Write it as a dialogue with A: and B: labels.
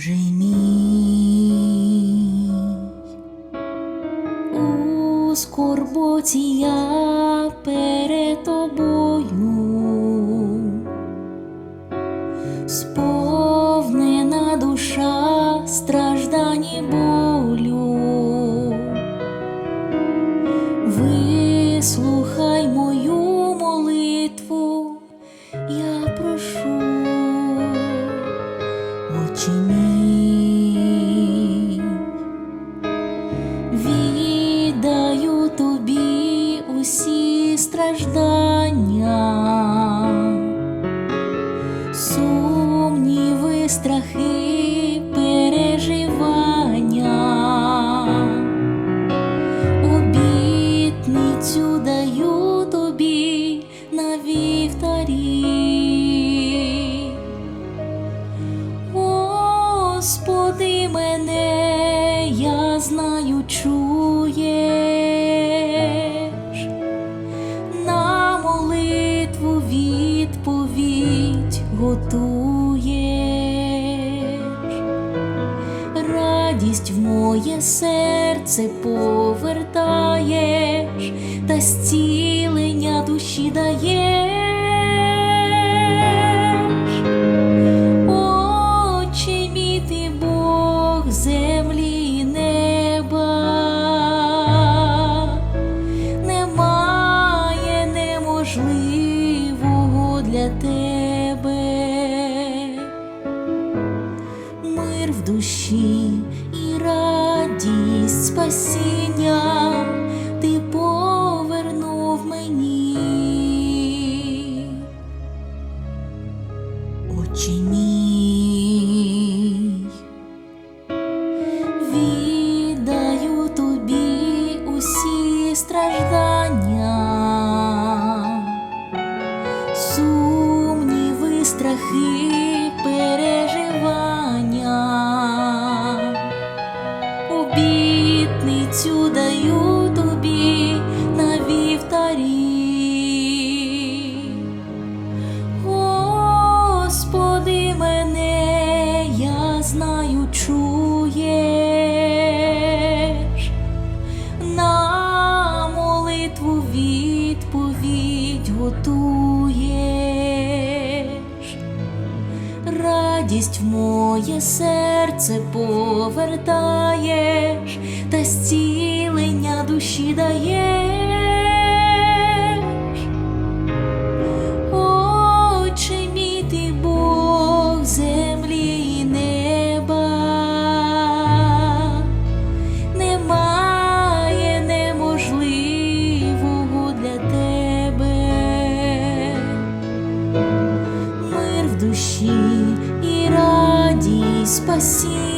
A: Боже у скорботі я перед тобою, сповнена душа страждань усі страждання, сумніви, страхи, переживання. Обітницю даю тобі на вівтарі. Господи, мене, я знаю, чуєш, готуєш радість в моє серце повертаєш, та зцілення душі даєш. Неможливого для тебе мир в душі і радість спасіння ти повернув мені. Отче мій, чуєш на молитву відповідь готуєш, радість в моє серце повертаєш, та зцілення душі даєш. Душі і радість спасіння